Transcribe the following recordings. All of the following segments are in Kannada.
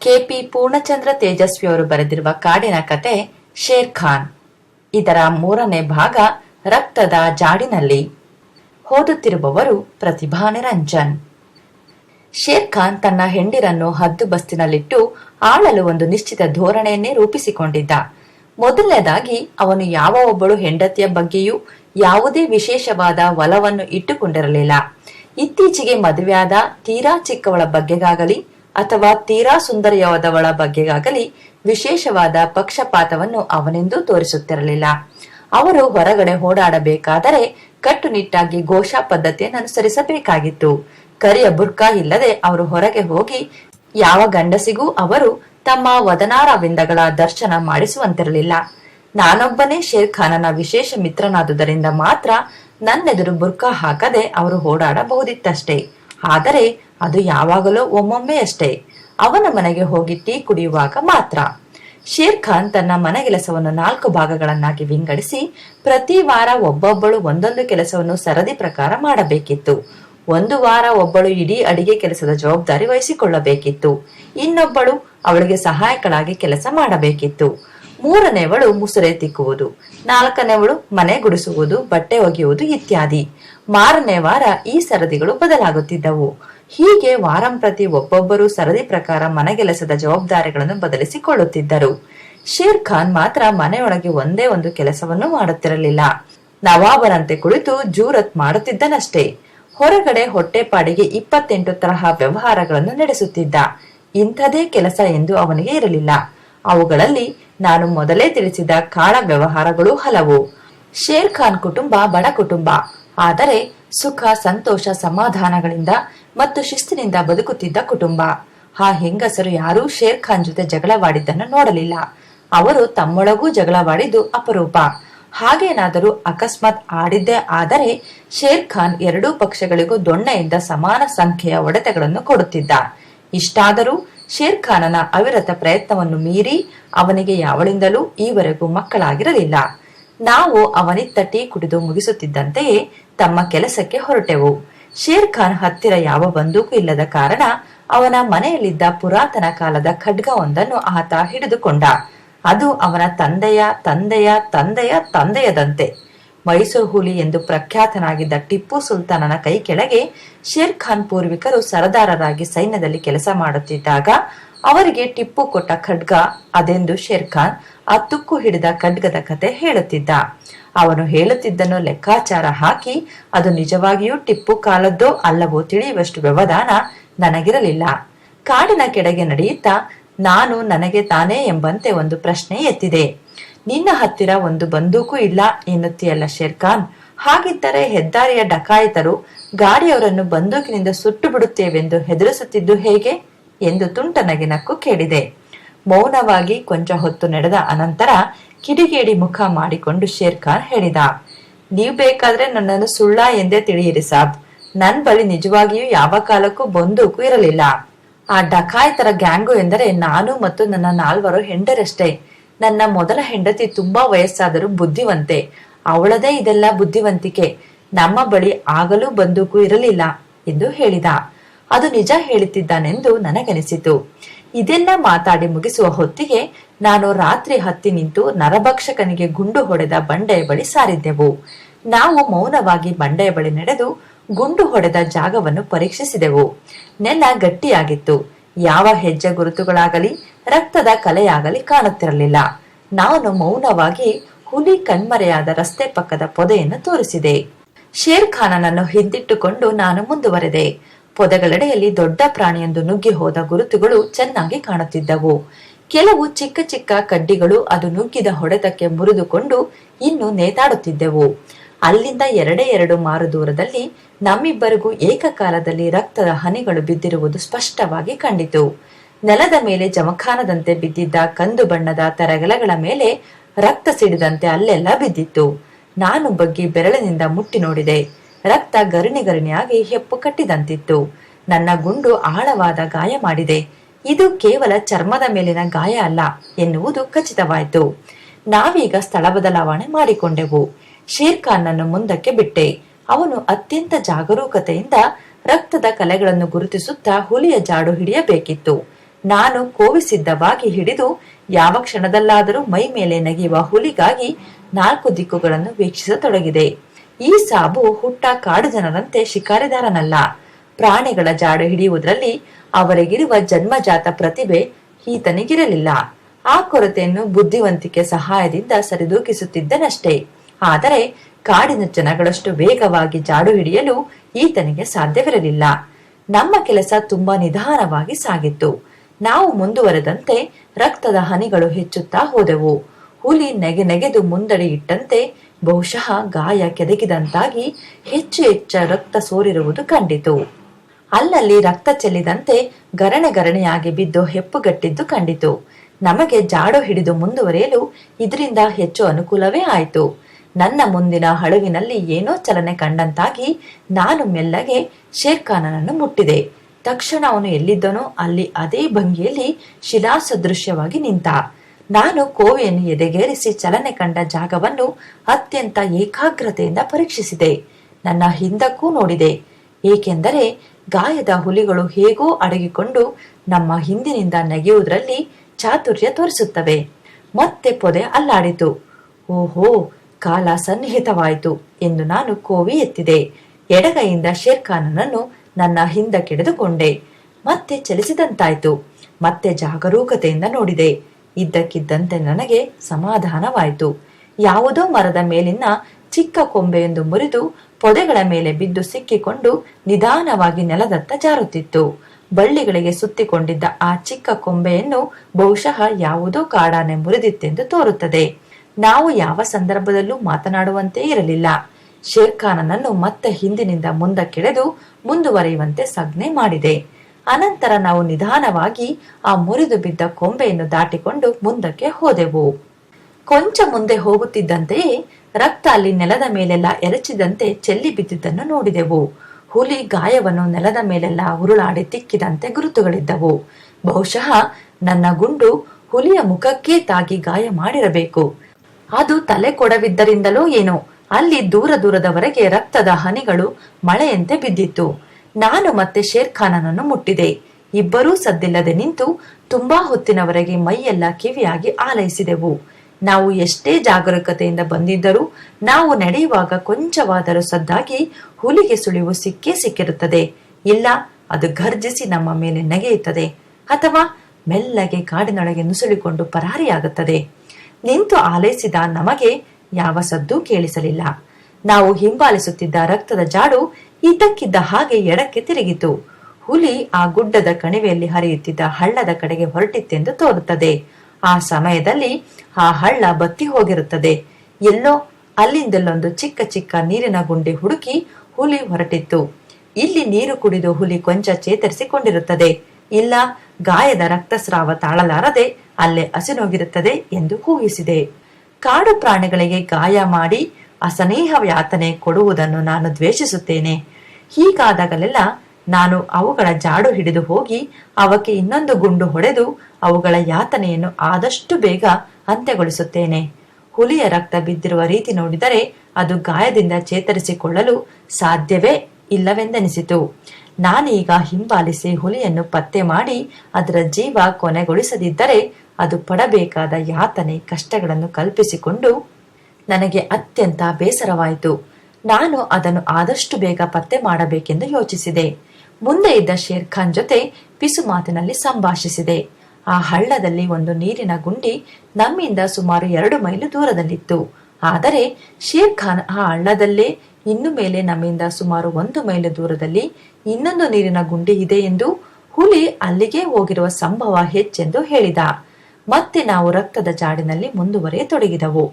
ಕೆಪಿ ಪೂರ್ಣಚಂದ್ರ ತೇಜಸ್ವಿ ಅವರು ಬರೆದಿರುವ ಕಾಡಿನ ಕತೆ ಶೇರ್ ಖಾನ್. ಇದರ ಮೂರನೇ ಭಾಗ ರಕ್ತದ ಜಾಡಿನಲ್ಲಿ. ಓದುತ್ತಿರುವವರು ಪ್ರತಿಭಾ ನಿರಂಜನ್. ಶೇರ್ ಖಾನ್ ತನ್ನ ಹೆಂಡಿರನ್ನು ಹದ್ದು ಬಸ್ತಿನಲ್ಲಿಟ್ಟು ಆಳಲು ಒಂದು ನಿಶ್ಚಿತ ಧೋರಣೆಯನ್ನೇ ರೂಪಿಸಿಕೊಂಡಿದ್ದ. ಮೊದಲನೇದಾಗಿ ಅವನು ಯಾವ ಒಬ್ಬಳು ಹೆಂಡತಿಯ ಬಗ್ಗೆಯೂ ಯಾವುದೇ ವಿಶೇಷವಾದ ಒಲವನ್ನು ಇಟ್ಟುಕೊಂಡಿರಲಿಲ್ಲ. ಇತ್ತೀಚೆಗೆ ಮದುವೆಯಾದ ತೀರಾ ಚಿಕ್ಕವಳ ಬಗ್ಗೆಗಾಗಲಿ ಅಥವಾ ತೀರಾ ಸುಂದರಿಯಾದವಳ ಬಗ್ಗೆಗಾಗಲಿ ವಿಶೇಷವಾದ ಪಕ್ಷಪಾತವನ್ನು ಅವನೆಂದೂ ತೋರಿಸುತ್ತಿರಲಿಲ್ಲ. ಅವರು ಹೊರಗಡೆ ಓಡಾಡಬೇಕಾದರೆ ಕಟ್ಟುನಿಟ್ಟಾಗಿ ಘೋಷಾ ಪದ್ಧತಿಯನ್ನು ಅನುಸರಿಸಬೇಕಾಗಿತ್ತು. ಕರಿಯ ಬುರ್ಕಾ ಇಲ್ಲದೆ ಅವರು ಹೊರಗೆ ಹೋಗಿ ಯಾವ ಗಂಡಸಿಗೂ ಅವರು ತಮ್ಮ ವದನಾರವಿಂದಗಳ ದರ್ಶನ ಮಾಡಿಸುವಂತಿರಲಿಲ್ಲ. ನಾನೊಬ್ಬನೇ ಶೇರ್ ಖಾನನ ವಿಶೇಷ ಮಿತ್ರನಾದುದರಿಂದ ಮಾತ್ರ ನನ್ನೆದುರು ಬುರ್ಕಾ ಹಾಕದೆ ಅವರು ಓಡಾಡಬಹುದಿತ್ತಷ್ಟೇ. ಆದರೆ ಅದು ಯಾವಾಗಲೂ ಒಮ್ಮೊಮ್ಮೆ ಅಷ್ಟೇ. ಅವನ ಮನೆಗೆ ಹೋಗಿ ಟೀ ಕುಡಿಯುವಾಗ ಮಾತ್ರ. ಶೇರ್ ಖಾನ್ ತನ್ನ ಮನೆಗೆಲಸವನ್ನು ನಾಲ್ಕು ಭಾಗಗಳನ್ನಾಗಿ ವಿಂಗಡಿಸಿ, ಪ್ರತಿ ವಾರ ಒಬ್ಬೊಬ್ಬಳು ಒಂದೊಂದು ಕೆಲಸವನ್ನು ಸರದಿ ಪ್ರಕಾರ ಮಾಡಬೇಕಿತ್ತು. ಒಂದು ವಾರ ಒಬ್ಬಳು ಇಡೀ ಅಡಿಗೆ ಕೆಲಸದ ಜವಾಬ್ದಾರಿ ವಹಿಸಿಕೊಳ್ಳಬೇಕಿತ್ತು. ಇನ್ನೊಬ್ಬಳು ಅವಳಿಗೆ ಸಹಾಯಕಳಾಗಿ ಕೆಲಸ ಮಾಡಬೇಕಿತ್ತು. ಮೂರನೇವಳು ಮುಸುರೆ ತಿಕ್ಕುವುದು ನಾಲ್ಕನೇವಳು ಮನೆ ಗುಡಿಸುವುದು, ಬಟ್ಟೆ ಒಗೆಯುವುದು ಇತ್ಯಾದಿ. ಮಾರನೇ ವಾರ ಈ ಸರದಿಗಳು ಬದಲಾಗುತ್ತಿದ್ದವು. ಹೀಗೆ ವಾರಂಪ್ರತಿ ಒಬ್ಬೊಬ್ಬರು ಸರದಿ ಪ್ರಕಾರ ಮನೆಗೆಲಸದ ಜವಾಬ್ದಾರಿಗಳನ್ನು ಬದಲಿಸಿಕೊಳ್ಳುತ್ತಿದ್ದರು. ಶೇರ್ ಖಾನ್ ಮಾತ್ರ ಮನೆಯೊಳಗೆ ಒಂದೇ ಒಂದು ಕೆಲಸವನ್ನು ಮಾಡುತ್ತಿರಲಿಲ್ಲ. ನವಾಬರಂತೆ ಕುಳಿತು ಜೂರತ್ ಮಾಡುತ್ತಿದ್ದನಷ್ಟೇ. ಹೊರಗಡೆ ಹೊಟ್ಟೆಪಾಡಿಗೆ ಇಪ್ಪತ್ತೆಂಟು ತರಹ ವ್ಯವಹಾರಗಳನ್ನು ನಡೆಸುತ್ತಿದ್ದ. ಇಂಥದೇ ಕೆಲಸ ಎಂದು ಅವನಿಗೆ ಇರಲಿಲ್ಲ. ಅವುಗಳಲ್ಲಿ ನಾನು ಮೊದಲೇ ತಿಳಿಸಿದ ಕಾಳ ವ್ಯವಹಾರಗಳು ಹಲವು. ಶೇರ್ ಖಾನ್ ಕುಟುಂಬ ಬಡ ಕುಟುಂಬ. ಆದರೆ ಸುಖ, ಸಂತೋಷ, ಸಮಾಧಾನಗಳಿಂದ ಮತ್ತು ಶಿಸ್ತಿನಿಂದ ಬದುಕುತ್ತಿದ್ದ ಕುಟುಂಬ. ಆ ಹೆಂಗಸರು ಯಾರೂ ಶೇರ್ ಖಾನ್ ಜೊತೆ ಜಗಳವಾಡಿದ್ದನ್ನು ನೋಡಲಿಲ್ಲ. ಅವರು ತಮ್ಮೊಳಗೂ ಜಗಳವಾಡಿದ್ದು ಅಪರೂಪ. ಹಾಗೇನಾದರೂ ಅಕಸ್ಮಾತ್ ಆಡಿದ್ದೇ ಆದರೆ ಶೇರ್ ಖಾನ್ ಎರಡೂ ಪಕ್ಷಗಳಿಗೂ ದೊಣ್ಣೆಯಿಂದ ಸಮಾನ ಸಂಖ್ಯೆಯ ಒಡೆತಗಳನ್ನು ಕೊಡುತ್ತಿದ್ದ. ಇಷ್ಟಾದರೂ ಶೇರ್ ಖಾನನ ಅವಿರತ ಪ್ರಯತ್ನವನ್ನು ಮೀರಿ ಅವನಿಗೆ ಯಾವಳಿಂದಲೂ ಈವರೆಗೂ ಮಕ್ಕಳಾಗಿರಲಿಲ್ಲ. ನಾವು ಅವನಿತ್ತ ಟೀ ಕುಡಿದು ಮುಗಿಸುತ್ತಿದ್ದಂತೆಯೇ ತಮ್ಮ ಕೆಲಸಕ್ಕೆ ಹೊರಟೆವು. ಶೇರ್ ಖಾನ್ ಹತ್ತಿರ ಯಾವ ಬಂದೂಕು ಇಲ್ಲದ ಕಾರಣ ಅವನ ಮನೆಯಲ್ಲಿದ್ದ ಪುರಾತನ ಕಾಲದ ಖಡ್ಗವೊಂದನ್ನು ಆತ ಹಿಡಿದುಕೊಂಡ. ಅದು ಅವನ ತಂದೆಯ ತಂದೆಯ ತಂದೆಯ, ತಂದೆಯದಂತೆ. ಮೈಸೂರು ಹುಲಿ ಎಂದು ಪ್ರಖ್ಯಾತನಾಗಿದ್ದ ಟಿಪ್ಪು ಸುಲ್ತಾನನ ಕೈ ಕೆಳಗೆ ಶೇರ್ ಖಾನ್ ಪೂರ್ವಿಕರು ಸರದಾರರಾಗಿ ಸೈನ್ಯದಲ್ಲಿ ಕೆಲಸ ಮಾಡುತ್ತಿದ್ದಾಗ ಅವರಿಗೆ ಟಿಪ್ಪು ಕೊಟ್ಟ ಖಡ್ಗ, ಅದೆಂದು ಶೇರ್ ಖಾನ್? ಆ ತುಕ್ಕು ಹಿಡಿದ ಖಡ್ಗದ ಕತೆ ಹೇಳುತ್ತಿದ್ದ. ಅವನು ಹೇಳುತ್ತಿದ್ದನ್ನು ಲೆಕ್ಕಾಚಾರ ಹಾಕಿ, ಅದು ನಿಜವಾಗಿಯೂ ಟಿಪ್ಪು ಕಾಲದ್ದೋ ಅಲ್ಲವೋ ತಿಳಿಯುವಷ್ಟು ವ್ಯವಧಾನ ನನಗಿರಲಿಲ್ಲ. ಕಾಡಿನ ಕೆಳಗೆ ನಡೆಯುತ್ತಾ, ನಾನು ನನಗೆ ತಾನೇ ಎಂಬಂತೆ ಒಂದು ಪ್ರಶ್ನೆ ಎತ್ತಿದೆ. ನಿನ್ನ ಹತ್ತಿರ ಒಂದು ಬಂದೂಕು ಇಲ್ಲ ಎನ್ನುತ್ತೀಯಲ್ಲ ಶೇರ್ಖಾನ್. ಹಾಗಿದ್ದರೆ ಹೆದ್ದಾರಿಯ ಡಕಾಯಿತರು ಗಾಡಿಯವರನ್ನು ಬಂದೂಕಿನಿಂದ ಸುಟ್ಟು ಬಿಡುತ್ತೇವೆಂದು ಹೆದರಿಸುತ್ತಿದ್ದು ಹೇಗೆ? ಎಂದು ತುಂಟನಗೆ ನಕ್ಕು ಕೇಳಿದೆ. ಮೌನವಾಗಿ ಕೊಂಚ ಹೊತ್ತು ನಡೆದ ಅನಂತರ ಕಿಡಿಗೇಡಿ ಮುಖ ಮಾಡಿಕೊಂಡು ಶೇರ್ ಖಾನ್ ಹೇಳಿದ, ನೀವು ಬೇಕಾದ್ರೆ ನನ್ನನ್ನು ಸುಳ್ಳ ಎಂದೇ ತಿಳಿಯಿರಿ ಸಾಬ್. ನನ್ ಬಳಿ ನಿಜವಾಗಿಯೂ ಯಾವ ಕಾಲಕ್ಕೂ ಬಂದೂಕು ಇರಲಿಲ್ಲ. ಆ ಡಕಾಯತರ ಗ್ಯಾಂಗು ಎಂದರೆ ನಾನು ಮತ್ತು ನನ್ನ ನಾಲ್ವರು ಹೆಂಡರಷ್ಟೇ. ನನ್ನ ಮೊದಲ ಹೆಂಡತಿ ತುಂಬಾ ವಯಸ್ಸಾದರೂ ಬುದ್ಧಿವಂತೆ. ಅವಳದೇ ಇದೆಲ್ಲ ಬುದ್ಧಿವಂತಿಕೆ. ನಮ್ಮ ಬಳಿ ಆಗಲೂ ಬಂದೂಕು ಇರಲಿಲ್ಲ ಎಂದು ಹೇಳಿದ. ಅದು ನಿಜ ಹೇಳುತ್ತಿದ್ದಾನೆಂದು ನನಗನಿಸಿತು. ಇದೆಲ್ಲ ಮಾತಾಡಿ ಮುಗಿಸುವ ಹೊತ್ತಿಗೆ ನಾನು ರಾತ್ರಿ ಹತ್ತಿ ನಿಂತು ನರಭಕ್ಷಕನಿಗೆ ಗುಂಡು ಹೊಡೆದ ಬಂಡೆಯ ಬಳಿ ಸಾರಿದ್ದೆವು. ನಾವು ಮೌನವಾಗಿ ಬಂಡೆಯ ಬಳಿ ನಡೆದು ಗುಂಡು ಹೊಡೆದ ಜಾಗವನ್ನು ಪರೀಕ್ಷಿಸಿದೆವು. ನೆಲ ಗಟ್ಟಿಯಾಗಿತ್ತು. ಯಾವ ಹೆಜ್ಜೆ ಗುರುತುಗಳಾಗಲಿ, ರಕ್ತದ ಕಲೆಯಾಗಲಿ ಕಾಣುತ್ತಿರಲಿಲ್ಲ. ನಾನು ಮೌನವಾಗಿ ಹುಲಿ ಕಣ್ಮರೆಯಾದ ರಸ್ತೆ ಪಕ್ಕದ ಪೊದೆಯನ್ನು ತೋರಿಸಿದೆ. ಶೇರ್ ಖಾನನನ್ನು ಹಿಂದಿಟ್ಟುಕೊಂಡು ನಾನು ಮುಂದುವರೆದೆ. ಪೊದೆಗಳೆಡೆಯಲ್ಲಿ ದೊಡ್ಡ ಪ್ರಾಣಿಯೊಂದು ನುಗ್ಗಿ ಹೋದ ಗುರುತುಗಳು ಚೆನ್ನಾಗಿ ಕಾಣುತ್ತಿದ್ದವು. ಕೆಲವು ಚಿಕ್ಕ ಚಿಕ್ಕ ಕಡ್ಡಿಗಳು ಅದು ನುಗ್ಗಿದ ಹೊಡೆತಕ್ಕೆ ಮುರಿದುಕೊಂಡು ಇನ್ನು ನೇತಾಡುತ್ತಿದ್ದೆವು. ಅಲ್ಲಿಂದ ಎರಡೇ ಎರಡು ಮಾರು ದೂರದಲ್ಲಿ ನಮ್ಮಿಬ್ಬರಿಗೂ ಏಕಕಾಲದಲ್ಲಿ ರಕ್ತದ ಹನಿಗಳು ಬಿದ್ದಿರುವುದು ಸ್ಪಷ್ಟವಾಗಿ ಕಂಡಿತು. ನೆಲದ ಮೇಲೆ ಜಮಖಾನದಂತೆ ಬಿದ್ದಿದ್ದ ಕಂದು ಬಣ್ಣದ ತರಗೆಲಗಳ ಮೇಲೆ ರಕ್ತ ಸಿಡಿದಂತೆ ಅಲ್ಲೆಲ್ಲ ಬಿದ್ದಿತ್ತು. ನಾನು ಬಗ್ಗಿ ಬೆರಳಿನಿಂದ ಮುಟ್ಟಿ ನೋಡಿದೆ. ರಕ್ತ ಗರಣಿ ಗರಣಿಯಾಗಿ ಹೆಪ್ಪು ಕಟ್ಟಿದಂತಿತ್ತು. ನನ್ನ ಗುಂಡು ಆಳವಾದ ಗಾಯ ಮಾಡಿದೆ. ಇದು ಕೇವಲ ಚರ್ಮದ ಮೇಲಿನ ಗಾಯ ಅಲ್ಲ ಎನ್ನುವುದು ಖಚಿತವಾಯಿತು. ನಾವೀಗ ಸ್ಥಳ ಬದಲಾವಣೆ ಮಾಡಿಕೊಂಡೆವು. ಶೇರ್ ಖಾನ್ನನ್ನು ಮುಂದಕ್ಕೆ ಬಿಟ್ಟೆ. ಅವನು ಅತ್ಯಂತ ಜಾಗರೂಕತೆಯಿಂದ ರಕ್ತದ ಕಲೆಗಳನ್ನು ಗುರುತಿಸುತ್ತಾ ಹುಲಿಯ ಜಾಡು ಹಿಡಿಯಬೇಕಿತ್ತು. ನಾನು ಕೋವಿಸಿದ್ದವಾಗಿ ಹಿಡಿದು ಯಾವ ಕ್ಷಣದಲ್ಲಾದರೂ ಮೈ ಮೇಲೆ ನಗೆಯುವ ಹುಲಿಗಾಗಿ ನಾಲ್ಕು ದಿಕ್ಕುಗಳನ್ನು ವೀಕ್ಷಿಸತೊಡಗಿದೆ. ಈ ಸಾಬು ಹುಟ್ಟ ಕಾಡು ಜನರಂತೆ ಶಿಕಾರಿದಾರನಲ್ಲ. ಪ್ರಾಣಿಗಳ ಜಾಡು ಹಿಡಿಯುವುದರಲ್ಲಿ ಅವರಿಗಿರುವ ಜನ್ಮಜಾತ ಪ್ರತಿಭೆ ಈತನಿಗಿರಲಿಲ್ಲ. ಆ ಕೊರತೆಯನ್ನು ಬುದ್ಧಿವಂತಿಕೆ ಸಹಾಯದಿಂದ ಸರಿದೂಗಿಸುತ್ತಿದ್ದನಷ್ಟೇ. ಆದರೆ ಕಾಡಿನ ಜನಗಳಷ್ಟು ವೇಗವಾಗಿ ಜಾಡು ಹಿಡಿಯಲು ಈತನಿಗೆ ಸಾಧ್ಯವಿರಲಿಲ್ಲ. ನಮ್ಮ ಕೆಲಸ ತುಂಬಾ ನಿಧಾನವಾಗಿ ಸಾಗಿತ್ತು. ನಾವು ಮುಂದುವರೆದಂತೆ ರಕ್ತದ ಹನಿಗಳು ಹೆಚ್ಚುತ್ತಾ ಹೋದೆವು. ಹುಲಿ ನೆಗೆ ನೆಗೆದು ಮುಂದಡಿ ಇಟ್ಟಂತೆ ಬಹುಶಃ ಗಾಯ ಕೆದಕಿದಂತಾಗಿ ಹೆಚ್ಚು ಹೆಚ್ಚು ರಕ್ತ ಸೋರಿರುವುದು ಕಂಡಿತು. ಅಲ್ಲಲ್ಲಿ ರಕ್ತ ಚೆಲ್ಲಿದಂತೆ ಗರಣೆ ಗರಣೆಯಾಗಿ ಬಿದ್ದು ಹೆಪ್ಪುಗಟ್ಟಿದ್ದು ಕಂಡಿತು. ನಮಗೆ ಜಾಡು ಹಿಡಿದು ಮುಂದುವರಿಯಲು ಇದರಿಂದ ಹೆಚ್ಚು ಅನುಕೂಲವೇ ಆಯಿತು. ನನ್ನ ಮುಂದಿನ ಹಳುವಿನಲ್ಲಿ ಏನೋ ಚಲನೆ ಕಂಡಂತಾಗಿ ನಾನು ಮೆಲ್ಲಗೆ ಶೇರ್ಖಾನನನ್ನು ಮುಟ್ಟಿದೆ. ತಕ್ಷಣ ಅವನು ಎಲ್ಲಿದ್ದನೋ ಅಲ್ಲಿ ಅದೇ ಭಂಗಿಯಲ್ಲಿ ಶಿಲಾಸದೃಶ್ಯವಾಗಿ ನಿಂತ. ನಾನು ಕೋವೆಯನ್ನು ಎದೆಗೇರಿಸಿ ಚಲನೆ ಕಂಡ ಜಾಗವನ್ನು ಅತ್ಯಂತ ಏಕಾಗ್ರತೆಯಿಂದ ಪರೀಕ್ಷಿಸಿದೆ. ನನ್ನ ಹಿಂದಕ್ಕೂ ನೋಡಿದೆ. ಏಕೆಂದರೆ ಗಾಯದ ಹುಲಿಗಳು ಹೇಗೋ ಅಡಗಿಕೊಂಡು ನಮ್ಮ ಹಿಂದಿನಿಂದ ನೆಗೆಯುವುದರಲ್ಲಿ ಚಾತುರ್ಯ ತೋರಿಸುತ್ತವೆ. ಮತ್ತೆ ಪೊದೆ ಅಲ್ಲಾಡಿತು. ಓಹೋ, ಕಾಲ ಸನ್ನಿಹಿತವಾಯಿತು ಎಂದು ನಾನು ಕೋವಿ ಎತ್ತಿದೆ. ಎಡಗೈಯಿಂದ ಶೇರ್ಖಾನನನ್ನು ನನ್ನ ಹಿಂದಕ್ಕೆಡೆದುಕೊಂಡೆ ಮತ್ತೆ ಚಲಿಸಿದಂತಾಯ್ತು. ಮತ್ತೆ ಜಾಗರೂಕತೆಯಿಂದ ನೋಡಿದೆ. ಇದ್ದಕ್ಕಿದ್ದಂತೆ ನನಗೆ ಸಮಾಧಾನವಾಯಿತು. ಯಾವುದೋ ಮರದ ಮೇಲಿನ ಚಿಕ್ಕ ಕೊಂಬೆಯೊಂದು ಮುರಿದು ಪೊದೆಗಳ ಮೇಲೆ ಬಿದ್ದು ಸಿಕ್ಕಿಕೊಂಡು ನಿಧಾನವಾಗಿ ನೆಲದತ್ತ ಜಾರುತ್ತಿತ್ತು. ಬಳ್ಳಿಗಳಿಗೆ ಸುತ್ತಿಕೊಂಡಿದ್ದ ಆ ಚಿಕ್ಕ ಕೊಂಬೆಯನ್ನು ಬಹುಶಃ ಯಾವುದೋ ಕಾಡಾನೆ ಮುರಿದಿತ್ತೆಂದು ತೋರುತ್ತದೆ. ನಾವು ಯಾವ ಸಂದರ್ಭದಲ್ಲೂ ಮಾತನಾಡುವಂತೆ ಇರಲಿಲ್ಲ. ಶೇರ್ಖಾನನನ್ನು ಮತ್ತೆ ಹಿಂದಿನಿಂದ ಮುಂದಕ್ಕೆಳೆದು ಮುಂದುವರಿಯುವಂತೆ ಸಜ್ಞೆ ಮಾಡಿದೆ. ಅನಂತರ ನಾವು ನಿಧಾನವಾಗಿ ಆ ಮುರಿದು ಬಿದ್ದ ಕೊಂಬೆಯನ್ನು ದಾಟಿಕೊಂಡು ಮುಂದಕ್ಕೆ ಹೋದೆವು. ಕೊಂಚ ಮುಂದೆ ಹೋಗುತ್ತಿದ್ದಂತೆಯೇ ರಕ್ತ ಅಲ್ಲಿ ನೆಲದ ಮೇಲೆಲ್ಲ ಎರಚಿದಂತೆ ಚೆಲ್ಲಿ ಬಿದ್ದಿದ್ದನ್ನು ನೋಡಿದೆವು. ಹುಲಿ ಗಾಯವನ್ನು ನೆಲದ ಮೇಲೆಲ್ಲ ಉರುಳಾಡಿ ತಿಕ್ಕಿದಂತೆ ಗುರುತುಗಳಿದ್ದವು. ಬಹುಶಃ ನನ್ನ ಗುಂಡು ಹುಲಿಯ ಮುಖಕ್ಕೆ ತಾಗಿ ಗಾಯ ಮಾಡಿರಬೇಕು. ಅದು ತಲೆ ಕೊಡವಿದ್ದರಿಂದಲೋ ಏನೋ ಅಲ್ಲಿ ದೂರ ದೂರದವರೆಗೆ ರಕ್ತದ ಹನಿಗಳು ಮಳೆಯಂತೆ ಬಿದ್ದಿತ್ತು. ನಾನು ಮತ್ತೆ ಶೇರ್ ಖಾನನನ್ನು ಮುಟ್ಟಿದೆ. ಇಬ್ಬರೂ ಸದ್ದಿಲ್ಲದೆ ನಿಂತು ತುಂಬಾ ಹೊತ್ತಿನವರೆಗೆ ಮೈಯೆಲ್ಲ ಕಿವಿಯಾಗಿ ಆಲೈಸಿದೆವು. ನಾವು ಎಷ್ಟೇ ಜಾಗರೂಕತೆಯಿಂದ ಬಂದಿದ್ದರೂ ನಾವು ನಡೆಯುವಾಗ ಕೊಂಚವಾದರೂ ಸದ್ದಾಗಿ ಹುಲಿಗೆ ಸುಳಿವು ಸಿಕ್ಕೇ ಸಿಕ್ಕಿರುತ್ತದೆ. ಇಲ್ಲ, ಅದು ಘರ್ಜಿಸಿ ನಮ್ಮ ಮೇಲೆ ನಗೆಯುತ್ತದೆ ಅಥವಾ ಮೆಲ್ಲಗೆ ಕಾಡಿನೊಳಗೆ ನುಸುಳಿಕೊಂಡು ಪರಾರಿಯಾಗುತ್ತದೆ. ನಿಂತು ಆಲೈಸಿದ ನಮಗೆ ಯಾವ ಸದ್ದು ಕೇಳಿಸಲಿಲ್ಲ. ನಾವು ಹಿಂಬಾಲಿಸುತ್ತಿದ್ದ ರಕ್ತದ ಜಾಡು ಇದ್ದಕ್ಕಿದ್ದ ಹಾಗೆ ಎಡಕ್ಕೆ ತಿರುಗಿತು. ಹುಲಿ ಆ ಗುಡ್ಡದ ಕಣಿವೆಯಲ್ಲಿ ಹರಿಯುತ್ತಿದ್ದ ಹಳ್ಳದ ಕಡೆಗೆ ಹೊರಟಿತ್ತೆಂದು ತೋರುತ್ತದೆ. ಆ ಸಮಯದಲ್ಲಿ ಆ ಹಳ್ಳ ಬತ್ತಿ ಹೋಗಿರುತ್ತದೆ. ಎಲ್ಲೋ ಅಲ್ಲಿಂದಲ್ಲೊಂದು ಚಿಕ್ಕ ಚಿಕ್ಕ ನೀರಿನ ಗುಂಡಿ ಹುಡುಕಿ ಹುಲಿ ಹೊರಟಿತ್ತು. ಇಲ್ಲಿ ನೀರು ಕುಡಿದು ಹುಲಿ ಕೊಂಚ ಚೇತರಿಸಿಕೊಂಡಿರುತ್ತದೆ. ಇಲ್ಲ, ಗಾಯದ ರಕ್ತಸ್ರಾವ ತಾಳಲಾರದೆ ಅಲ್ಲೇ ಹಸಿನೋಗಿರುತ್ತದೆ ಎಂದು ಊಹಿಸಿದೆ. ಕಾಡು ಪ್ರಾಣಿಗಳಿಗೆ ಗಾಯ ಮಾಡಿ ಅಸನೇಹ ಯಾತನೆ ಕೊಡುವುದನ್ನು ನಾನು ದ್ವೇಷಿಸುತ್ತೇನೆ. ಹೀಗಾದಾಗಲೆಲ್ಲ ನಾನು ಅವುಗಳ ಜಾಡು ಹಿಡಿದು ಹೋಗಿ ಅವಕ್ಕೆ ಇನ್ನೊಂದು ಗುಂಡು ಹೊಡೆದು ಅವುಗಳ ಯಾತನೆಯನ್ನು ಆದಷ್ಟು ಬೇಗ ಅಂತ್ಯಗೊಳಿಸುತ್ತೇನೆ. ಹುಲಿಯ ರಕ್ತ ಬಿದ್ದಿರುವ ರೀತಿ ನೋಡಿದರೆ ಅದು ಗಾಯದಿಂದ ಚೇತರಿಸಿಕೊಳ್ಳಲು ಸಾಧ್ಯವೇ ಇಲ್ಲವೆಂದೆನಿಸಿತು. ನಾನೀಗ ಹಿಂಬಾಲಿಸಿ ಹುಲಿಯನ್ನು ಪತ್ತೆ ಮಾಡಿ ಅದರ ಜೀವ ಕೊನೆಗೊಳಿಸದಿದ್ದರೆ ಅದು ಪಡಬೇಕಾದ ಯಾತನೆ ಕಷ್ಟಗಳನ್ನು ಕಲ್ಪಿಸಿಕೊಂಡು ನನಗೆ ಅತ್ಯಂತ ಬೇಸರವಾಯಿತು. ನಾನು ಅದನ್ನು ಆದಷ್ಟು ಬೇಗ ಪತ್ತೆ ಮಾಡಬೇಕೆಂದು ಯೋಚಿಸಿದೆ. ಮುಂದೆ ಇದ್ದ ಶೇರ್ ಖಾನ್ ಜೊತೆ ಪಿಸು ಮಾತಿನಲ್ಲಿ ಸಂಭಾಷಿಸಿದೆ. ಆ ಹಳ್ಳದಲ್ಲಿ ಒಂದು ನೀರಿನ ಗುಂಡಿ ನಮ್ಮಿಂದ ಸುಮಾರು ಎರಡು ಮೈಲು ದೂರದಲ್ಲಿತ್ತು. ಆದರೆ ಶೇರ್ ಖಾನ್ ಆ ಹಳ್ಳದಲ್ಲೇ ಇನ್ನು ಮೇಲೆ ನಮ್ಮಿಂದ ಸುಮಾರು ಒಂದು ಮೈಲು ದೂರದಲ್ಲಿ ಇನ್ನೊಂದು ನೀರಿನ ಗುಂಡಿ ಇದೆ ಎಂದು ಹುಲಿ ಅಲ್ಲಿಗೆ ಹೋಗಿರುವ ಸಂಭವ ಹೆಚ್ಚೆಂದು ಹೇಳಿದ. ಮತ್ತೆ ನಾವು ರಕ್ತದ ಜಾಡಿನಲ್ಲಿ ಮುಂದುವರಿಯತೊಡಗಿದವು.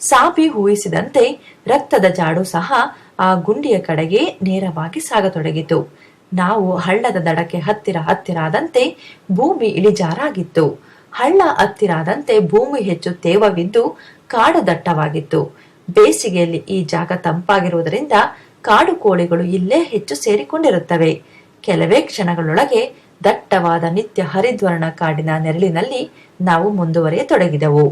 ಸಾಬಿ ಊಹಿಸಿದಂತೆ ರಕ್ತದ ಜಾಡು ಸಹ ಆ ಗುಂಡಿಯ ಕಡೆಗೆ ನೇರವಾಗಿ ಸಾಗತೊಡಗಿತು. ನಾವು ಹಳ್ಳದ ದಡಕ್ಕೆ ಹತ್ತಿರ ಹತ್ತಿರಾದಂತೆ ಭೂಮಿ ಇಳಿಜಾರಾಗಿತ್ತು. ಹಳ್ಳ ಹತ್ತಿರಾದಂತೆ ಭೂಮಿ ಹೆಚ್ಚು ತೇವವಿದ್ದು ಕಾಡು ದಟ್ಟವಾಗಿತ್ತು. ಬೇಸಿಗೆಯಲ್ಲಿ ಈ ಜಾಗ ತಂಪಾಗಿರುವುದರಿಂದ ಕಾಡು ಕೋಳಿಗಳು ಇಲ್ಲೇ ಹೆಚ್ಚು ಸೇರಿಕೊಂಡಿರುತ್ತವೆ. ಕೆಲವೇ ಕ್ಷಣಗಳೊಳಗೆ ದಟ್ಟವಾದ ನಿತ್ಯ ಹರಿದ್ವರ್ಣ ಕಾಡಿನ ನೆರಳಿನಲ್ಲಿ ನಾವು ಮುಂದುವರಿಯತೊಡಗಿದೆವು.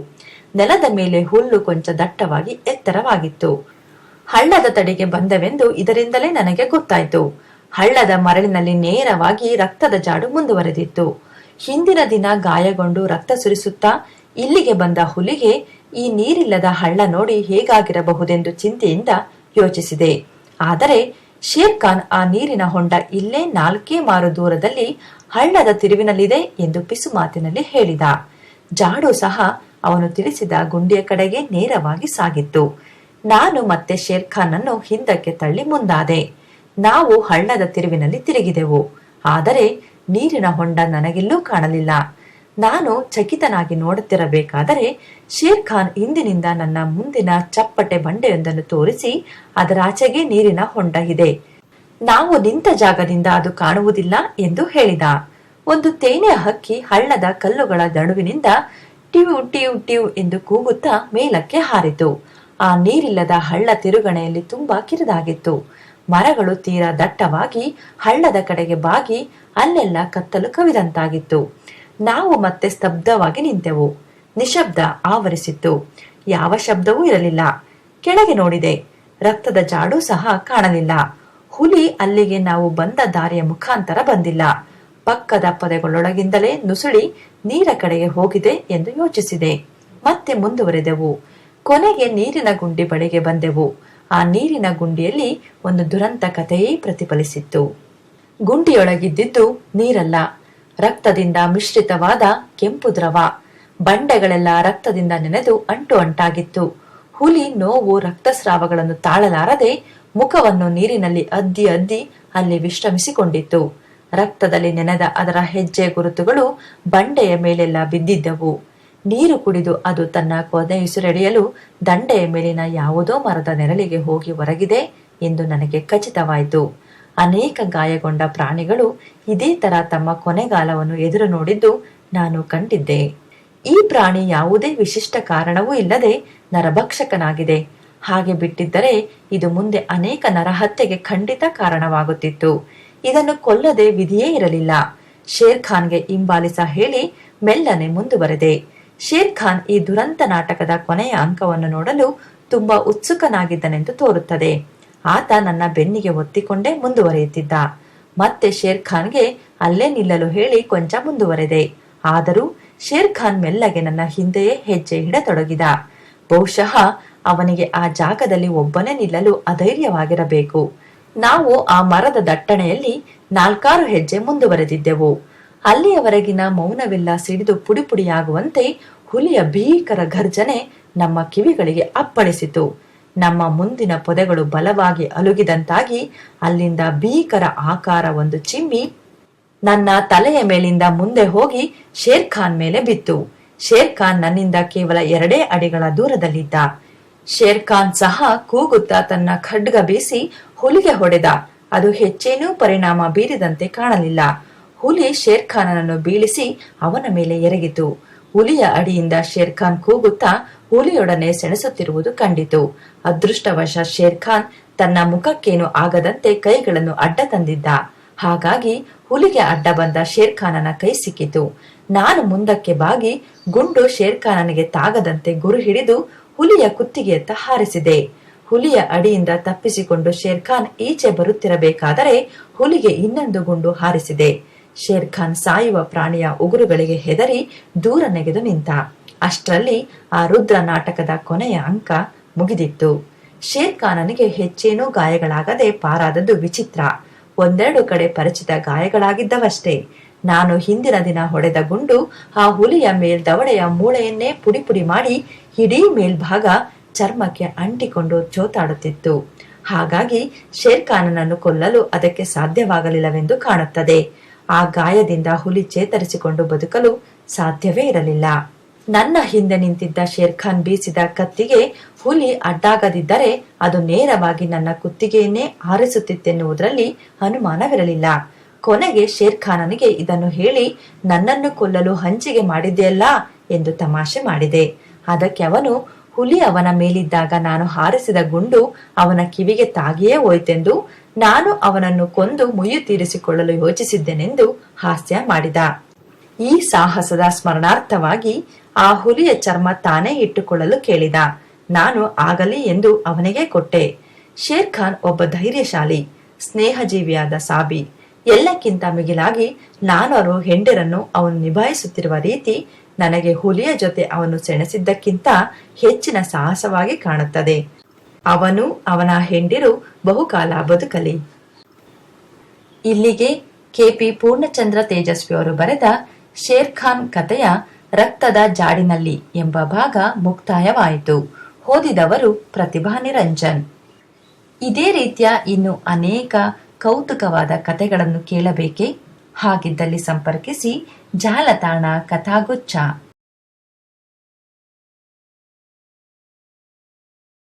ನೆಲದ ಮೇಲೆ ಹುಲ್ಲು ಕೊಂಚ ದಟ್ಟವಾಗಿ ಎತ್ತರವಾಗಿತ್ತು. ಹಳ್ಳದ ತಡೆಗೆ ಬಂದವೆಂದು ಇದರಿಂದಲೇ ನನಗೆ ಗೊತ್ತಾಯಿತು. ಹಳ್ಳದ ಮರಳಿನಲ್ಲಿ ನೇರವಾಗಿ ರಕ್ತದ ಜಾಡು ಮುಂದುವರೆದಿತ್ತು. ಹಿಂದಿನ ದಿನ ಗಾಯಗೊಂಡು ರಕ್ತ ಸುರಿಸುತ್ತಾ ಇಲ್ಲಿಗೆ ಬಂದ ಹುಲಿಗೆ ಈ ನೀರಿಲ್ಲದ ಹಳ್ಳ ನೋಡಿ ಹೇಗಾಗಿರಬಹುದೆಂದು ಚಿಂತೆಯಿಂದ ಯೋಚಿಸಿದೆ. ಆದರೆ ಶೇರ್ ಖಾನ್ ಆ ನೀರಿನ ಹೊಂಡ ಇಲ್ಲೇ ನಾಲ್ಕೇ ಮಾರು ದೂರದಲ್ಲಿ ಹಳ್ಳದ ತಿರುವಿನಲ್ಲಿದೆ ಎಂದು ಪಿಸು ಮಾತಿನಲ್ಲಿ ಹೇಳಿದ. ಜಾಡು ಸಹ ಅವನು ತಿಳಿಸಿದ ಗುಂಡಿಯ ಕಡೆಗೆ ನೇರವಾಗಿ ಸಾಗಿತ್ತು ನಾನು ಮತ್ತೆ ಶೇರ್ ಹಿಂದಕ್ಕೆ ತಳ್ಳಿ ಮುಂದಾದೆ. ನಾವು ಹಳ್ಳದ ತಿರುವಿನಲ್ಲಿ ತಿರುಗಿದೆವು. ಆದರೆ ನೀರಿನ ಹೊಂಡ ನನಗೆಲ್ಲೂ ಕಾಣಲಿಲ್ಲ. ನಾನು ಚಕಿತನಾಗಿ ನೋಡುತ್ತಿರಬೇಕಾದರೆ ಶೇರ್ ಖಾನ್ ಹಿಂದಿನಿಂದ ನನ್ನ ಮುಂದಿನ ಚಪ್ಪಟೆ ಬಂಡೆಯೊಂದನ್ನು ತೋರಿಸಿ ಅದರಾಚೆಗೆ ನೀರಿನ ಹೊಂಡ ಇದೆ. ನಾವು ನಿಂತ ಜಾಗದಿಂದ ಅದು ಕಾಣುವುದಿಲ್ಲ ಎಂದು ಹೇಳಿದ. ಒಂದು ತೇನೆ ಹಕ್ಕಿ ಹಳ್ಳದ ಕಲ್ಲುಗಳ ದಡುವಿನಿಂದ ಟಿವ್ ಟ್ಯೂ ಟ್ಯೂ ಎಂದು ಕೂಗುತ್ತಾ ಮೇಲಕ್ಕೆ ಹಾರಿತು. ಆ ನೀರಿಲ್ಲದ ಹಳ್ಳ ತಿರುಗಣೆಯಲ್ಲಿ ತುಂಬಾ ಕಿರಿದಾಗಿತ್ತು. ಮರಗಳು ತೀರಾ ದಟ್ಟವಾಗಿ ಹಳ್ಳದ ಕಡೆಗೆ ಬಾಗಿ ಅಲ್ಲೆಲ್ಲ ಕತ್ತಲು ಕವಿದಂತಾಗಿತ್ತು. ನಾವು ಮತ್ತೆ ಸ್ತಬ್ಧವಾಗಿ ನಿಂತೆವು. ನಿಶಬ್ದ ಆವರಿಸಿತ್ತು. ಯಾವ ಶಬ್ದವೂ ಇರಲಿಲ್ಲ. ಕೆಳಗೆ ನೋಡಿದೆ. ರಕ್ತದ ಜಾಡು ಸಹ ಕಾಣಲಿಲ್ಲ. ಹುಲಿ ಅಲ್ಲಿಗೆ ನಾವು ಬಂದ ದಾರಿಯ ಮುಖಾಂತರ ಬಂದಿಲ್ಲ. ಪಕ್ಕದ ಪೊದೆಗಳೊಳಗಿಂದಲೇ ನುಸುಳಿ ನೀರ ಕಡೆಗೆ ಹೋಗಿದೆ ಎಂದು ಯೋಚಿಸಿದೆ. ಮತ್ತೆ ಮುಂದುವರೆದೆವು. ಕೊನೆಗೆ ನೀರಿನ ಗುಂಡಿ ಬಳಿಗೆ ಬಂದೆವು. ಆ ನೀರಿನ ಗುಂಡಿಯಲ್ಲಿ ಒಂದು ದುರಂತ ಕಥೆಯೇ ಪ್ರತಿಫಲಿಸಿತ್ತು. ಗುಂಡಿಯೊಳಗಿದ್ದಿದ್ದು ನೀರಲ್ಲ. ರಕ್ತದಿಂದ ಮಿಶ್ರಿತವಾದ ಕೆಂಪು ದ್ರವ. ಬಂಡೆಗಳೆಲ್ಲ ರಕ್ತದಿಂದ ನೆನೆದು ಅಂಟು ಅಂಟಾಗಿತ್ತು. ಹುಲಿ, ನೋವು, ರಕ್ತಸ್ರಾವಗಳನ್ನು ತಾಳಲಾರದೆ ಮುಖವನ್ನು ನೀರಿನಲ್ಲಿ ಅದ್ದಿ ಅದ್ದಿ ಅಲ್ಲಿ ವಿಶ್ರಮಿಸಿಕೊಂಡಿತ್ತು. ರಕ್ತದಲ್ಲಿ ನೆನೆದ ಅದರ ಹೆಜ್ಜೆ ಗುರುತುಗಳು ಬಂಡೆಯ ಮೇಲೆಲ್ಲ ಬಿದ್ದಿದ್ದವು. ನೀರು ಕುಡಿದು ಅದು ತನ್ನ ಕೊನೆಯುಸಿರೆಳೆಯಲು ದಂಡೆಯ ಮೇಲಿನ ಯಾವುದೋ ಮರದ ನೆರಳಿಗೆ ಹೋಗಿ ಹೊರಗಿದೆ ಎಂದು ನನಗೆ ಖಚಿತವಾಯಿತು. ಅನೇಕ ಗಾಯಗೊಂಡ ಪ್ರಾಣಿಗಳು ಇದೇ ತರ ತಮ್ಮ ಕೊನೆಗಾಲವನ್ನು ಎದುರು ನೋಡಿದ್ದು ನಾನು ಕಂಡಿದ್ದೆ. ಈ ಪ್ರಾಣಿ ಯಾವುದೇ ವಿಶಿಷ್ಟ ಕಾರಣವೂ ಇಲ್ಲದೆ ನರಭಕ್ಷಕನಾಗಿದೆ. ಹಾಗೆ ಬಿಟ್ಟಿದ್ದರೆ ಇದು ಮುಂದೆ ಅನೇಕ ನರಹತ್ಯೆಗೆ ಖಂಡಿತ ಕಾರಣವಾಗುತ್ತಿತ್ತು. ಇದನ್ನು ಕೊಲ್ಲದೆ ವಿಧಿಯೇ ಇರಲಿಲ್ಲ. ಶೇರ್ ಖಾನ್ಗೆ ಹಿಂಬಾಲಿಸ ಹೇಳಿ ಮೆಲ್ಲನೆ ಮುಂದುವರೆದೆ. ಶೇರ್ ಖಾನ್ ಈ ದುರಂತ ನಾಟಕದ ಕೊನೆಯ ಅಂಕವನ್ನು ನೋಡಲು ತುಂಬಾ ಉತ್ಸುಕನಾಗಿದ್ದನೆಂದು ತೋರುತ್ತದೆ. ಆತ ನನ್ನ ಬೆನ್ನಿಗೆ ಒತ್ತಿಕೊಂಡೇ ಮುಂದುವರೆಯುತ್ತಿದ್ದ. ಮತ್ತೆ ಶೇರ್ ಖಾನ್ಗೆ ಅಲ್ಲೇ ನಿಲ್ಲಲು ಹೇಳಿ ಕೊಂಚ ಮುಂದುವರೆದೆ. ಆದರೂ ಶೇರ್ ಖಾನ್ ಮೆಲ್ಲಗೆ ನನ್ನ ಹಿಂದೆಯೇ ಹೆಜ್ಜೆ ಇಡತೊಡಗಿದ. ಬಹುಶಃ ಅವನಿಗೆ ಆ ಜಾಗದಲ್ಲಿ ಒಬ್ಬನೇ ನಿಲ್ಲಲು ಅಧೈರ್ಯವಾಗಿರಬೇಕು. ನಾವು ಆ ಮರದ ದಟ್ಟಣೆಯಲ್ಲಿ ನಾಲ್ಕಾರು ಹೆಜ್ಜೆ ಮುಂದುವರೆದಿದ್ದೆವು. ಅಲ್ಲಿಯವರೆಗಿನ ಮೌನವೆಲ್ಲ ಸಿಡಿದು ಪುಡಿಪುಡಿಯಾಗುವಂತೆ ಹುಲಿಯ ಭೀಕರ ಘರ್ಜನೆ ನಮ್ಮ ಕಿವಿಗಳಿಗೆ ಅಪ್ಪಳಿಸಿತು. ನಮ್ಮ ಮುಂದಿನ ಪೊದೆಗಳು ಬಲವಾಗಿ ಅಲುಗಿದಂತಾಗಿ ಅಲ್ಲಿಂದ ಭೀಕರ ಆಕಾರ ಒಂದು ಚಿಮ್ಮಿ ನನ್ನ ತಲೆಯ ಮೇಲಿಂದ ಮುಂದೆ ಹೋಗಿ ಶೇರ್ ಖಾನ್ ಮೇಲೆ ಬಿತ್ತು. ಶೇರ್ ಖಾನ್ ನನ್ನಿಂದ ಕೇವಲ ಎರಡೇ ಅಡಿಗಳ ದೂರದಲ್ಲಿದ್ದ. ಶೇರ್ ಖಾನ್ ಸಹ ಕೂಗುತ್ತಾ ತನ್ನ ಖಡ್ಗ ಬೀಸಿ ಹುಲಿಗೆ ಹೊಡೆದ. ಅದು ಹೆಚ್ಚೇನೂ ಪರಿಣಾಮ ಬೀರಿದಂತೆ ಕಾಣಲಿಲ್ಲ. ಹುಲಿ ಶೇರ್ ಖಾನನನ್ನು ಬೀಳಿಸಿ ಅವನ ಮೇಲೆ ಎರಗಿತು. ಹುಲಿಯ ಅಡಿಯಿಂದ ಶೇರ್ ಖಾನ್ ಕೂಗುತ್ತಾ ಹುಲಿಯೊಡನೆ ಸೆಣಸುತ್ತಿರುವುದು ಕಂಡಿತು. ಅದೃಷ್ಟವಶ ಶೇರ್ ಖಾನ್ ತನ್ನ ಮುಖಕ್ಕೇನು ಆಗದಂತೆ ಕೈಗಳನ್ನು ಅಡ್ಡ ತಂದಿದ್ದ. ಹಾಗಾಗಿ ಹುಲಿಗೆ ಅಡ್ಡ ಬಂದ ಶೇರ್ ಖಾನನ ಕೈ ಸಿಕ್ಕಿತು. ನಾನು ಮುಂದಕ್ಕೆ ಬಾಗಿ ಗುಂಡು ಶೇರ್ ಖಾನನಿಗೆ ತಾಗದಂತೆ ಗುರು ಹಿಡಿದು ಹುಲಿಯ ಕುತ್ತಿಗೆಯತ್ತ ಹಾರಿಸಿದೆ. ಹುಲಿಯ ಅಡಿಯಿಂದ ತಪ್ಪಿಸಿಕೊಂಡು ಶೇರ್ ಖಾನ್ ಈಚೆ ಬರುತ್ತಿರಬೇಕಾದರೆ ಹುಲಿಗೆ ಇನ್ನೊಂದು ಗುಂಡು ಹಾರಿಸಿದೆ. ಶೇರ್ ಖಾನ್ ಸಾಯುವ ಪ್ರಾಣಿಯ ಉಗುರುಗಳಿಗೆ ಹೆದರಿ ದೂರ ನೆಗೆದು ನಿಂತ. ಅಷ್ಟರಲ್ಲಿ ಆ ರುದ್ರ ನಾಟಕದ ಕೊನೆಯ ಅಂಕ ಮುಗಿದಿತ್ತು. ಶೇರ್ ಖಾನನಿಗೆ ಹೆಚ್ಚೇನೂ ಗಾಯಗಳಾಗದೆ ಪಾರಾದದ್ದು ವಿಚಿತ್ರ. ಒಂದೆರಡು ಕಡೆ ಪರಿಚಿತ ಗಾಯಗಳಾಗಿದ್ದವಷ್ಟೇ. ನಾನು ಹಿಂದಿನ ದಿನ ಹೊಡೆದ ಗುಂಡು ಆ ಹುಲಿಯ ಮೇಲ್ದವಡೆಯ ಮೂಳೆಯನ್ನೇ ಪುಡಿ ಪುಡಿ ಮಾಡಿ ಇಡೀ ಮೇಲ್ಭಾಗ ಚರ್ಮಕ್ಕೆ ಅಂಟಿಕೊಂಡು ಜೋತಾಡುತ್ತಿತ್ತು. ಹಾಗಾಗಿ ಶೇರ್ ಖಾನನನ್ನು ಕೊಲ್ಲಲು ಅದಕ್ಕೆ ಸಾಧ್ಯವಾಗಲಿಲ್ಲವೆಂದು ಕಾಣುತ್ತದೆ. ಆ ಗಾಯದಿಂದ ಹುಲಿ ಚೇತರಿಸಿಕೊಂಡು ಬದುಕಲು ಸಾಧ್ಯವೇ ಇರಲಿಲ್ಲ. ನನ್ನ ಹಿಂದೆ ನಿಂತಿದ್ದ ಶೇರ್ಖಾನ್ ಬೀಸಿದ ಕತ್ತಿಗೆ ಹುಲಿ ಅಡ್ಡಾಗದಿದ್ದರೆ ಅದು ನೇರವಾಗಿ ನನ್ನ ಕುತ್ತಿಗೆಯನ್ನೇ ಆರಿಸುತ್ತಿತ್ತೆನ್ನುವುದರಲ್ಲಿ ಅನುಮಾನವಿರಲಿಲ್ಲ. ಕೊನೆಗೆ ಶೇರ್ ಖಾನನಿಗೆ ಇದನ್ನು ಹೇಳಿ, ನನ್ನನ್ನು ಕೊಲ್ಲಲು ಹಂಚಿಗೆ ಮಾಡಿದೆಯಲ್ಲ ಎಂದು ತಮಾಷೆ ಮಾಡಿದೆ. ಅದಕ್ಕೆ ಅವನು ಹುಲಿ ಅವನ ಮೇಲಿದ್ದಾಗ ನಾನು ಹಾರಿಸಿದ ಗುಂಡು ಅವನ ಕಿವಿಗೆ ತಾಗಿಯೇ ಹೋಯ್ತೆಂದು ನಾನು ಅವನನ್ನು ಕೊಂದು ಮುಯ್ಯು ತೀರಿಸಿಕೊಳ್ಳಲು ಯೋಚಿಸಿದ್ದೆನೆಂದು ಹಾಸ್ಯ ಮಾಡಿದ. ಈ ಸಾಹಸದ ಸ್ಮರಣಾರ್ಥವಾಗಿ ಆ ಹುಲಿಯ ಚರ್ಮ ತಾನೇ ಇಟ್ಟುಕೊಳ್ಳಲು ಕೇಳಿದ. ನಾನು ಆಗಲಿ ಎಂದು ಅವನಿಗೆ ಕೊಟ್ಟೆ. ಶೇರ್ ಖಾನ್ ಒಬ್ಬ ಧೈರ್ಯಶಾಲಿ, ಸ್ನೇಹಜೀವಿಯಾದ ಸಾಬಿ. ಎಲ್ಲಕ್ಕಿಂತ ಮಿಗಿಲಾಗಿ ನಾನೂರು ಹೆಂಡರನ್ನು ಅವನು ನಿಭಾಯಿಸುತ್ತಿರುವ ರೀತಿ ನನಗೆ ಹುಲಿಯ ಜೊತೆ ಅವನು ಸೆಣಸಿದ್ದಕ್ಕಿಂತ ಹೆಚ್ಚಿನ ಸಾಹಸವಾಗಿ ಕಾಣುತ್ತದೆ. ಅವನು ಅವನ ಹೆಂಡಿರು ಬಹುಕಾಲ ಬದುಕಲಿ. ಇಲ್ಲಿಗೆ ಕೆಪಿ ಪೂರ್ಣಚಂದ್ರ ತೇಜಸ್ವಿ ಅವರು ಬರೆದ ಶೇರ್ ಖಾನ್ ಕಥೆಯ ರಕ್ತದ ಜಾಡಿನಲ್ಲಿ ಎಂಬ ಭಾಗ ಮುಕ್ತಾಯವಾಯಿತು. ಓದಿದವರು ಪ್ರತಿಭಾ ನಿರಂಜನ್. ಇದೇ ರೀತಿಯ ಇನ್ನು ಅನೇಕ ಕೌತುಕವಾದ ಕಥೆಗಳನ್ನು ಕೇಳಬೇಕೆ? ಹಾಗಿದ್ದಲ್ಲಿ ಸಂಪರ್ಕಿಸಿ ಜಾಲತಾಣ ಕಥಾಗುಚ್ಛ